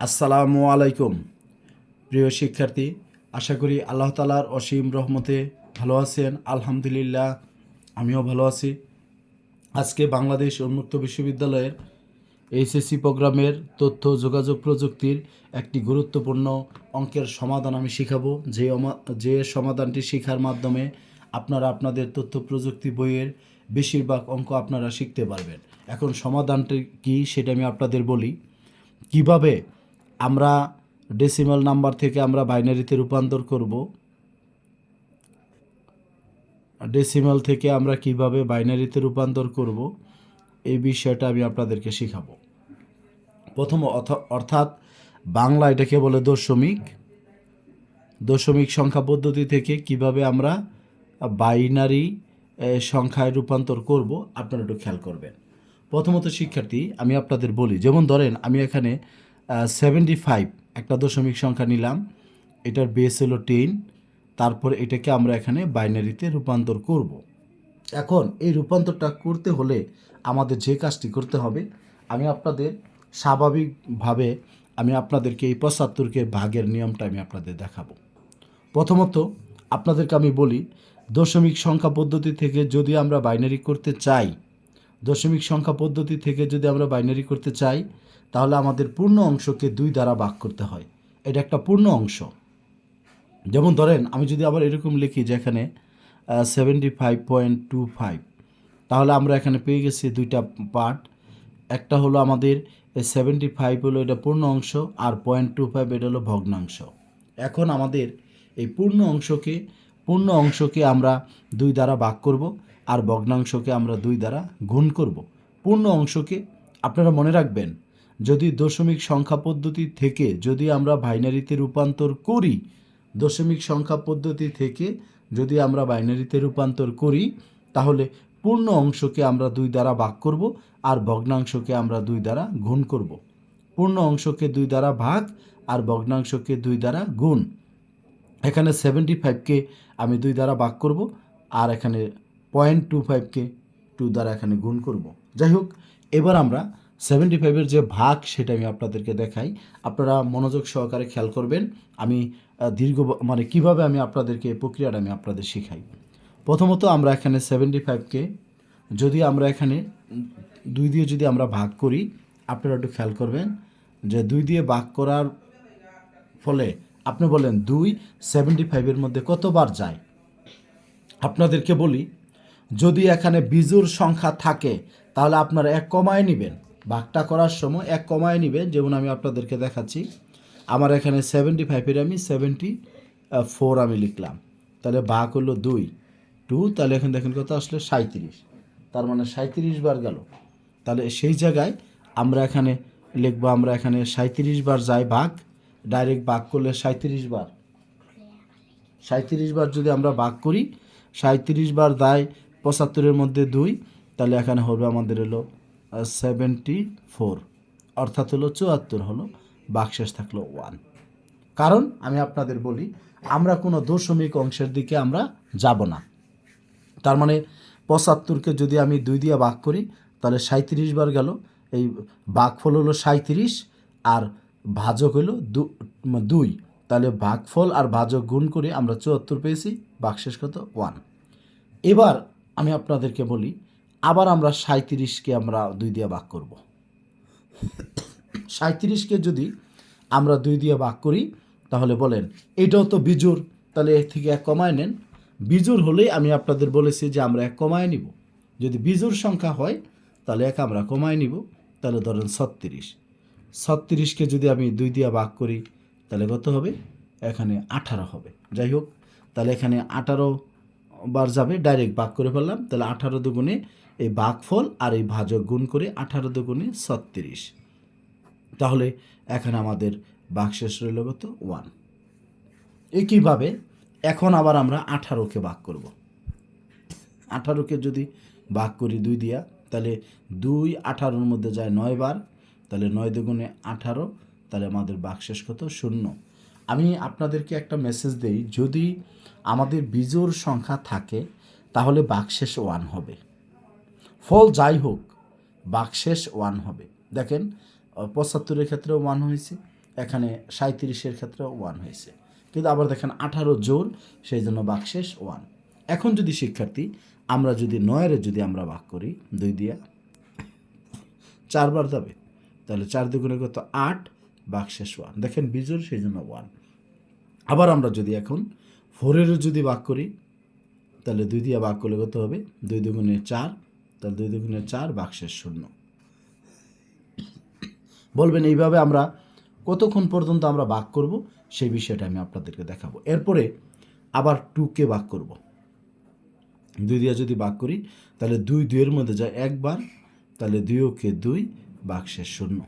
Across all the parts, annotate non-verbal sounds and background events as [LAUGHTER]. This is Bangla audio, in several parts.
আসসালামু আলাইকুম। প্রিয় শিক্ষার্থী, আশা করি আল্লাহ তালার অসীম রহমতে ভালো আছেন। আলহামদুলিল্লাহ, আমিও ভালো আছি। আজকে বাংলাদেশ উন্মুক্ত বিশ্ববিদ্যালয়ের এইচএসসি প্রোগ্রামের তথ্য, যোগাযোগ প্রযুক্তির একটি গুরুত্বপূর্ণ অঙ্কের সমাধান আমি শিখাবো। যে যে সমাধানটি শেখার মাধ্যমে আপনারা আপনাদের তথ্য, প্রযুক্তি বইয়ের বেশিরভাগ অঙ্ক আপনারা শিখতে পারবেন। এখন সমাধানটি কী সেটা আমি আপনাদের বলি। কীভাবে আমরা ডেসিমাল নাম্বার থেকে আমরা বাইনারিতে রূপান্তর করব। ডেসিমাল থেকে আমরা কীভাবে বাইনারিতে রূপান্তর করব এই বিষয়টা আমি আপনাদেরকে শেখাবো। প্রথম অর্থাৎ বাংলা এটাকে বলে দশমিক। দশমিক সংখ্যা পদ্ধতি থেকে কীভাবে আমরা বাইনারি সংখ্যায় রূপান্তর করব, আপনারা একটু খেয়াল করবেন। প্রথমত শিক্ষার্থী, আমি আপনাদের বলি, যেমন ধরেন আমি এখানে সেভেন্টি ফাইভ একটা দশমিক সংখ্যা নিলাম এটার বেস হলো টেন তারপর এটাকে আমরা এখানে বাইনারিতে রূপান্তর করব। এখন এই রূপান্তরটা করতে হলে আমাদের যে কাজটি করতে হবে, আমি আপনাদের স্বাভাবিকভাবে আমি আপনাদেরকে এই পঁচাত্তরকে ভাগের নিয়মটা আমি আপনাদের দেখাবো প্রথমত আপনাদেরকে আমি বলি, দশমিক সংখ্যা পদ্ধতি থেকে যদি আমরা বাইনারি করতে চাই দশমিক সংখ্যা পদ্ধতি থেকে যদি আমরা বাইনারি করতে চাই, তাহলে আমাদের পূর্ণ অংশকে দুই দ্বারা ভাগ করতে হয়। এটা একটা পূর্ণ অংশ। যেমন ধরেন, আমি যদি আবার এরকম লিখি যে এখানে seventy five point two five তাহলে আমরা এখানে পেয়ে গেছি দুইটা পার্ট একটা হলো আমাদের সেভেন্টি ফাইভ হলো এটা পূর্ণ অংশ, আর পয়েন্ট টু ফাইভ এটা হলো ভগ্নাংশ। এখন আমাদের এই পূর্ণ অংশকে পূর্ণ অংশকে আমরা দুই দ্বারা ভাগ করব। আর ভগ্নাংশকে আমরা দুই দ্বারা গুণ করব। পূর্ণ অংশকে আপনারা মনে রাখবেন, যদি দশমিক সংখ্যা পদ্ধতি থেকে যদি আমরা বাইনারিতে রূপান্তর করি, দশমিক সংখ্যা পদ্ধতি থেকে যদি আমরা বাইনারিতে রূপান্তর করি, তাহলে পূর্ণ অংশকে আমরা দুই দ্বারা ভাগ করব আর ভগ্নাংশকে আমরা দুই দ্বারা গুণ করব। পূর্ণ অংশকে দুই দ্বারা ভাগ আর ভগ্নাংশকে দুই দ্বারা গুণ। এখানে সেভেন্টি ফাইভকে আমি দুই দ্বারা ভাগ করব আর এখানে পয়েন্ট টু ফাইভকে টু দ্বারা এখানে গুণ করব। যাই হোক, এবার আমরা সেভেন্টি ফাইভের যে ভাগ সেটা আমি আপনাদেরকে দেখাই। আপনারা মনোযোগ সহকারে খেয়াল করবেন। আমি দীর্ঘ মানে কীভাবে আমি আপনাদেরকে প্রক্রিয়াটা আমি আপনাদের শেখাই। প্রথমত আমরা এখানে সেভেন্টি ফাইভকে যদি আমরা এখানে দুই দিয়ে যদি আমরা ভাগ করি, আপনারা একটু খেয়াল করবেন যে দুই দিয়ে ভাগ করার ফলে আপনি বলেন দুই সেভেন্টি ফাইভের মধ্যে কতবার যায়? আপনাদেরকে বলি যদি এখানে বিজুর সংখ্যা থাকে, তাহলে আপনারা এক কমায় নেবেন। ভাগটা করার সময় এক কমায় নেবেন। যেমন আমি আপনাদেরকে দেখাচ্ছি, আমার এখানে সেভেন্টি ফাইভের আমি সেভেন্টি ফোর আমি লিখলাম। তাহলে ভাগ হলো দুই টু তাহলে এখানে দেখেন কত আসলে? সাঁত্রিশ তার মানে সাঁত্রিশ বার গেল। তাহলে সেই জায়গায় আমরা এখানে লিখব, আমরা এখানে সাঁত্রিশ বার যাই ভাগ ডাইরেক্ট ভাগ করলে সাঁত্রিশ বার। সাঁত্রিশ বার যদি আমরা ভাগ করি সাঁত্রিশ বার দায় পঁচাত্তরের মধ্যে দুই, তাহলে এখানে হবে আমাদের হলো সেভেন্টি ফোর অর্থাৎ হলো চুয়াত্তর হলো বাকশেষ থাকল ওয়ান কারণ আমি আপনাদের বলি, আমরা কোনো দশমিক অংশের দিকে আমরা যাব না। তার মানে পঁচাত্তরকে যদি আমি দুই দিয়ে ভাগ করি, তাহলে সাঁত্রিশ বার গেল, এই ভাগফল হলো সাঁত্রিশ আর ভাজক হলো দুই। তাহলে ভাগফল আর ভাজক গুণ করে আমরা চুয়াত্তর পেয়েছি বাকশেষ কত ওয়ান এবার আমি আপনাদেরকে বলি, আবার আমরা সাঁত্রিশকে আমরা দুই দিয়ে ভাগ করব। সাঁত্রিশকে যদি আমরা দুই দিয়ে ভাগ করি, তাহলে বলেন, এটাও তো বিজুর তাহলে এর থেকে এক কমায় নেন। বিজুর হলেই আমি আপনাদের বলেছি যে আমরা এক কমায় নিব। যদি বিজুর সংখ্যা হয়, তাহলে এক আমরা কমায় নিব, তাহলে ধরেন ছত্রিশ। ছত্রিশকে যদি আমি দুই দিয়ে ভাগ করি, তাহলে কত হবে? এখানে আঠারো হবে। যাই হোক, তাহলে এখানে আঠারো বার যাবে ডাইরেক্ট ভাগ করে ফেললাম। তাহলে আঠারো দুগুণে এই ভাগফল আর এই ভাজক গুণ করে আঠারো দুগুণে ছত্রিশ। তাহলে এখানে আমাদের বাকশেষ রইল কত? ওয়ান একইভাবে এখন আবার আমরা আঠারোকে ভাগ করব। আঠারোকে যদি ভাগ করি দুই দিয়া, তাহলে দুই আঠারোর মধ্যে যায় নয় বার, তাহলে নয় দুগুণে আঠারো, তাহলে আমাদের বাকশেষ কত? শূন্য। আমি আপনাদেরকে একটা মেসেজ দেই, যদি আমাদের বিজোড় সংখ্যা থাকে, তাহলে বাকশেষ ওয়ান হবে। ফল যাই হোক, বাকশেষ ওয়ান হবে। দেখেন পঁচাত্তরের ক্ষেত্রেও ওয়ান হয়েছে, এখানে সাঁত্রিশের ক্ষেত্রে ওয়ান হয়েছে। কিন্তু আবার দেখেন, আঠারো জোর সেই জন্য বাকশেষ ওয়ান। এখন যদি শিক্ষার্থী, আমরা যদি নয়ের যদি আমরা ভাগ করি, দুই দিয়া [LAUGHS] চারবার যাবে। তাহলে চার দুগুণে কত? আট, বাকশেষ ওয়ান। দেখেন বিজোর সেই জন্য ওয়ান। আবার আমরা যদি এখন ফোরেরও যদি ভাগ করি, তাহলে দুই দিয়ে ভাগ করলে কত হবে? দুই দুগুণে চার, তাহলে দুই দুগুণে চার বাক্সের শূন্য। বলবেন, এইভাবে আমরা কতক্ষণ পর্যন্ত আমরা ভাগ করব? সেই বিষয়টা আমি আপনাদেরকে দেখাবো। এরপরে আবার টুকে ভাগ করব। দুই দিয়ে যদি ভাগ করি, তাহলে দুই দুইয়ের মধ্যে যায় একবার, তাহলে দুই ওকে দুই বাক্সের শূন্য।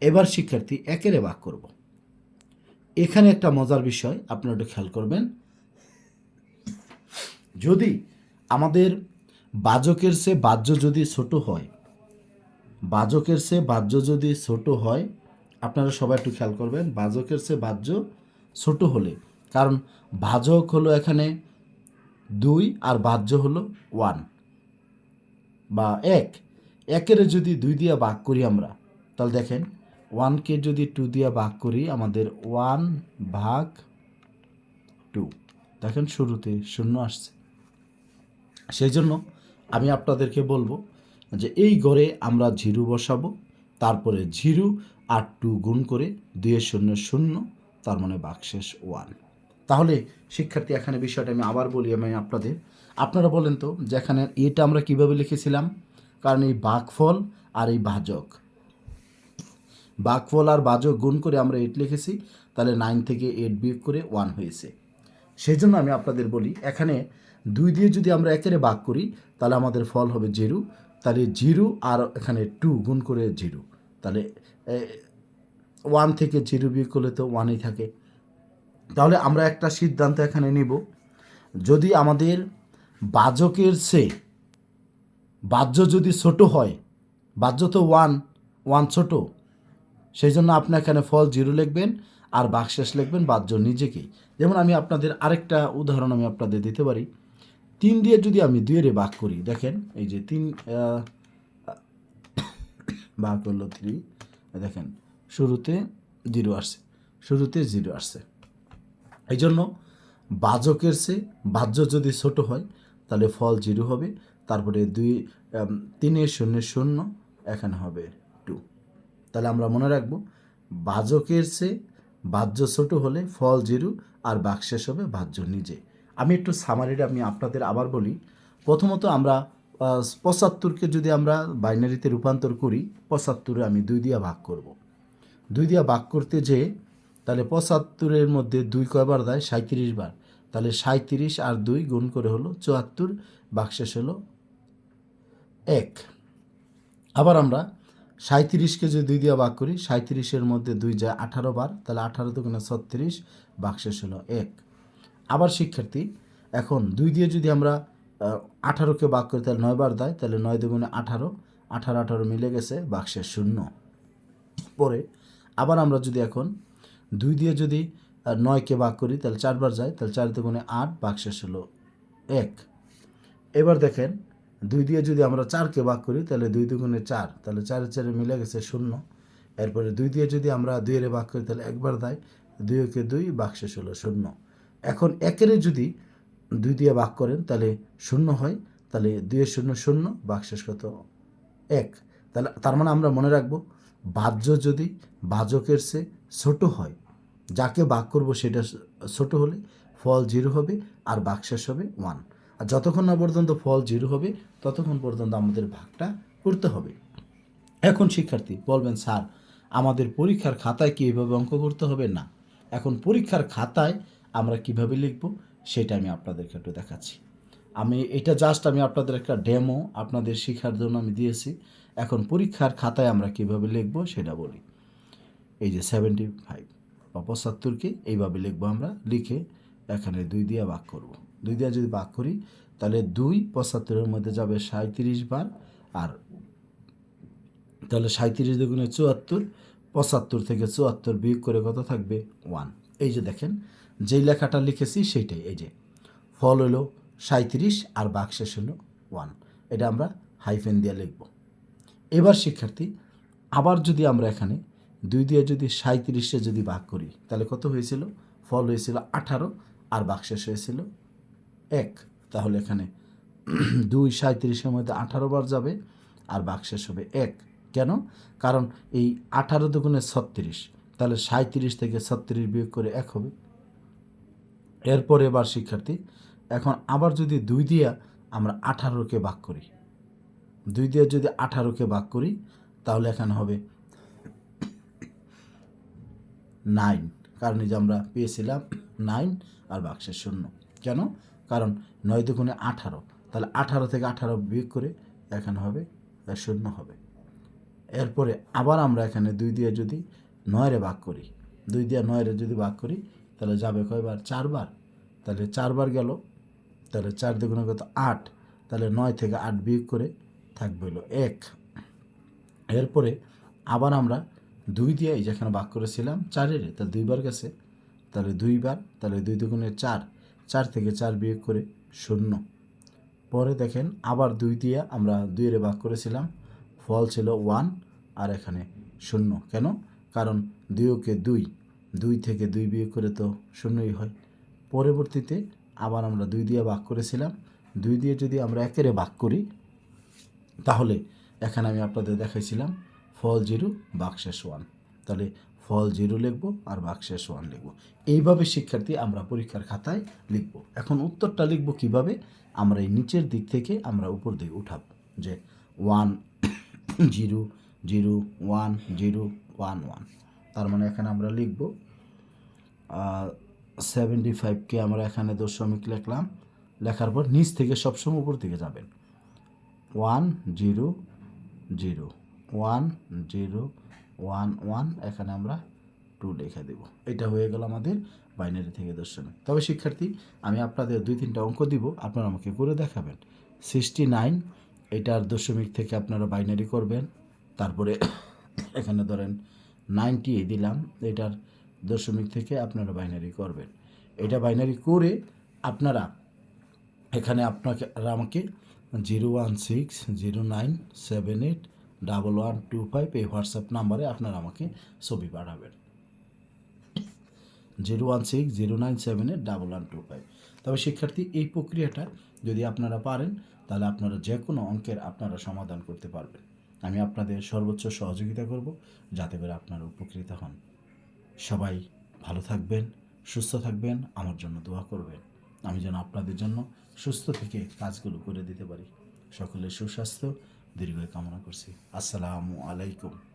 এবার শিক্ষার্থী একেরে ভাগ করব। এখানে একটা মজার বিষয়, আপনারা একটু খেয়াল করবেন। যদি আমাদের বাজকের সে বাহ্য যদি ছোট হয়, বাজকের সে বাহ্য যদি ছোট হয়, আপনারা সবাই একটু খেয়াল করবেন, বাজকের সে বাহ্য ছোট হলে, কারণ ভাজক হলো এখানে দুই আর বাহ্য হলো ওয়ান বা এক। একের যদি দুই দিয়া ভাগ করি আমরা, তাহলে দেখেন ওয়ানকে যদি টু দিয়া ভাগ করি, আমাদের ওয়ান ভাগ টু। দেখেন শুরুতে শূন্য আসছে। সেই জন্য আমি আপনাদেরকে বলব যে এই ঘরে আমরা জিরো বসাবো, তারপরে জিরো আর টু গুণ করে দুইয়ের শূন্য শূন্য, তার মানে বাকশেষ ওয়ান। তাহলে শিক্ষার্থী, এখানে বিষয়টা আমি আবার বলি আমি আপনাদের। আপনারা বলেন তো যে এখানে এটা আমরা কীভাবে লিখেছিলাম? কারণ এই বাকফল আর এই ভাজক বাকফল আর বাজক গুণ করে আমরা এইট লিখেছি, তাহলে নাইন থেকে এইট বিয়োগ করে ওয়ান হয়েছে। সেই জন্য আমি আপনাদের বলি, এখানে দুই দিয়ে যদি আমরা একেরে ভাগ করি, তাহলে আমাদের ফল হবে জিরো। তাহলে জিরো আর এখানে টু গুণ করে জিরো। তাহলে ওয়ান থেকে জিরো বিয়োগ করলে তো ওয়ানই থাকে। তাহলে আমরা একটা সিদ্ধান্ত এখানে নিব। যদি আমাদের বাজকের সে, বাহ্য যদি ছোট হয়, বাহ্য তো ওয়ান ওয়ান ছোট সেই জন্য আপনি এখানে ফল জিরো লিখবেন আর বাকশেষ লিখবেন বাহ্য নিজেকেই। যেমন আমি আপনাদের আরেকটা উদাহরণ আমি আপনাদের দিতে পারি। তিন দিয়ে যদি আমি দুইয়েরে ভাগ করি, দেখেন, এই যে তিন ভাগ করল থ্রি দেখেন, শুরুতে জিরো আসছে, শুরুতে জিরো আসছে। এই জন্য বাজকের সে বাহ্য যদি ছোট হয়, তাহলে ফল জিরো হবে, তারপরে দুই তিনের শূন্য শূন্য, এখানে হবে টু তাহলে আমরা মনে রাখব, বাজকের সে বাহ্য ছোট হলে ফল জিরো আর বাকশেষ হবে বাহ্য নিজে। আমি একটু সামারিটা আমি আপনাদের আবার বলি। প্রথমত আমরা পঁচাত্তরকে যদি আমরা বাইনারিতে রূপান্তর করি, পঁচাত্তরে আমি দুই দিয়া ভাগ করব। দুই দিয়া ভাগ করতে যে, তাহলে পঁচাত্তরের মধ্যে দুই কয়বার দেয়? সাঁত্রিশ বার। তাহলে সাঁত্রিশ আর দুই গুণ করে হলো চুয়াত্তর বাকশেষ হলো এক। আবার আমরা সাঁত্রিশকে যদি দুই দিয়ে ভাগ করি সাঁত্রিশের মধ্যে দুই যায় আঠারো বার, তাহলে আঠারো দুগুণে ছত্রিশ বাকশেষ হলো এক। আবার শিক্ষার্থী, এখন দুই দিয়ে যদি আমরা আঠারোকে ভাগ করি, তাহলে নয় বার দেয়, তাহলে নয় দুগুণে আঠারো আঠারো আঠারো মিলে গেছে বাক্সের শূন্য। পরে আবার আমরা যদি এখন দুই দিয়ে যদি নয়কে ভাগ করি, তাহলে চারবার যায়, তাহলে চার দুগুণে আট বাক্সের হলো এক। এবার দেখেন, দুই দিয়ে যদি আমরা চারকে বাক করি, তাহলে দুই দুগুণে চার, তাহলে চারে চারে মিলে গেছে শূন্য। এরপরে দুই দিয়ে যদি আমরা দুইয়ের বাক করি, তাহলে একবার দেয়, দুইকে দুই বাক্সেস ষোলো শূন্য। এখন একের যদি দুই দিয়ে ভাগ করেন, তাহলে শূন্য হয়, তাহলে দুইয়ের শূন্য শূন্য বাক্সেস কত? এক। তাহলে তার মানে আমরা মনে রাখব, বাহ্য যদি বাজকের সে ছোট হয়, যাকে বাক করব সেটা ছোট হলে ফল জিরো হবে আর বাক্সেস হবে ওয়ান। আর যতক্ষণ না পর্যন্ত ফল জিরো হবে, ততক্ষণ পর্যন্ত আমাদের ভাগটা করতে হবে। এখন শিক্ষার্থী, বলবেন, স্যার, আমাদের পরীক্ষার খাতায় কি এইভাবে অঙ্ক করতে হবে? না। এখন পরীক্ষার খাতায় আমরা কীভাবে লিখব সেটা আমি আপনাদেরকে একটু দেখাচ্ছি। আমি, এটা জাস্ট আমি আপনাদের একটা ডেমো আপনাদের শেখার জন্য আমি দিয়েছি। এখন পরীক্ষার খাতায় আমরা কীভাবে লিখব সেটা বলি। এই যে সেভেন্টি ফাইভ বা পঁচাত্তরকে এইভাবে লিখব আমরা, লিখে এখানে দুই দিয়ে ভাগ করব। দুই দিয়ে যদি ভাগ করি, তাহলে দুই পঁচাত্তরের মধ্যে যাবে সাঁত্রিশ বার আর তাহলে সাঁত্রিশ দুগুণে চুয়াত্তর, পঁচাত্তর থেকে চুয়াত্তর বিয়োগ করে কত থাকবে? ওয়ান এই যে দেখেন যেই লেখাটা লিখেছি সেইটাই। এই যে, ফল হলো সাঁত্রিশ আর বাক্সেস হলো ওয়ান। এটা আমরা হাইফেন দিয়ে লিখব। এবার শিক্ষার্থী, আবার যদি আমরা এখানে দুই দিয়ে যদি সাঁত্রিশে যদি ভাগ করি, তাহলে কত হয়েছিল? ফল হয়েছিল আঠারো আর বাকশেষ হয়েছিল এক। তাহলে এখানে [CLEARS THROAT] দুই সাঁত্রিশের মধ্যে আঠারো বার যাবে আর বাকশেষ হবে এক। কেন? কারণ এই আঠারো দুগুণে ছত্রিশ, তাহলে সাঁত্রিশ থেকে ছত্রিশ বিয়োগ করে এক হবে। এরপরে এবার, শিক্ষার্থী, এখন আবার যদি দুই দিয়া আমরা আঠারোকে ভাগ করি। দুই দিয়ে যদি আঠারোকে ভাগ করি, তাহলে এখানে হবে নাইন। কারণ যে আমরা পেয়েছিলাম নাইন আর বাক্সের শূন্য। কেন? কারণ নয় দুগুণে আঠারো। তাহলে আঠারো থেকে আঠারো বিয়োগ করে এখানে হবে শূন্য হবে। এরপরে আবার আমরা এখানে দুই দিয়ে যদি নয়রে ভাগ করি, দুই দিয়ে নয়রে যদি ভাগ করি তাহলে যাবে কয়বার? চারবার। তাহলে চারবার গেল। তাহলে চার দুগুণে কত? আট। তাহলে নয় থেকে আট বিয়োগ করে থাকবে হলো এক। এরপরে আবার আমরা দুই দিয়ে যেখানে ভাগ করেছিলাম চারের, তাহলে দুইবার গেছে। তাহলে দুইবার, তাহলে দুই দুগুণে চার। চার থেকে চার বিয়োগ করে শূন্য। পরে দেখেন আবার দুই দিয়ে আমরা দুইয়ের ভাগ করেছিলাম। ফল ছিল ওয়ান আর এখানে শূন্য। কেন? কারণ দুইকে দুই। দুই থেকে দুই বিয়োগ করে তো শূন্যই হয়। পরবর্তীতে আবার আমরা দুই দিয়ে ভাগ করেছিলাম। দুই দিয়ে যদি আমরা একেরে ভাগ করি, তাহলে এখানে আমি আপনাদের দেখাইছিলাম ফল জিরো বাক্সেস ওয়ান। তাহলে ফল জিরো লিখব আর বাক্সেস ওয়ান লিখব। এইভাবে শিক্ষার্থী আমরা পরীক্ষার খাতায় লিখব। এখন উত্তরটা লিখব কীভাবে? আমরা এই নিচের দিক থেকে আমরা উপর দিকে উঠাব। যে one zero zero one zero one one তার মানে এখানে আমরা লিখব সেভেন্টি ফাইভকে আমরা এখানে দশমিক লিখলাম। লেখার পর নিচ থেকে সবসময় উপর দিকে যাবেন। One zero zero one zero one one এখানে আমরা টু লিখে দেব। এটা হয়ে গেল আমাদের বাইনারি থেকে দশমিক। তবে শিক্ষার্থী, আমি আপনাদের দুই তিনটা অঙ্ক দিব, আপনারা আমাকে করে দেখাবেন। সিক্সটি নাইন এটার দশমিক থেকে আপনারা বাইনারি করবেন। তারপরে এখানে ধরেন নাইনটি দিলাম, এটার দশমিক থেকে আপনারা বাইনারি করবেন। এটা বাইনারি করে আপনারা এখানে আপনাকে আমাকে zero one six zero nine seven eight double one two five এই হোয়াটসঅ্যাপ নাম্বারে আপনারা আমাকে ছবি পাঠাবেন। Zero one six zero nine seven eight double one two five তবে শিক্ষার্থী, এই প্রক্রিয়াটা যদি আপনারা পারেন, তাহলে আপনারা যে কোনো অঙ্কের আপনারা সমাধান করতে পারবেন। আমি আপনাদের সর্বোচ্চ সহযোগিতা করব যাতে করে আপনারা উপকৃত হন। সবাই ভালো থাকবেন, সুস্থ থাকবেন, আমার জন্য দোয়া করবেন। আমি যেন আপনাদের জন্য সুস্থ থেকে কাজগুলো করে দিতে পারি। সকলের সুস্বাস্থ্য দীর্ঘ কামনা করছি। আসসালামু আলাইকুম।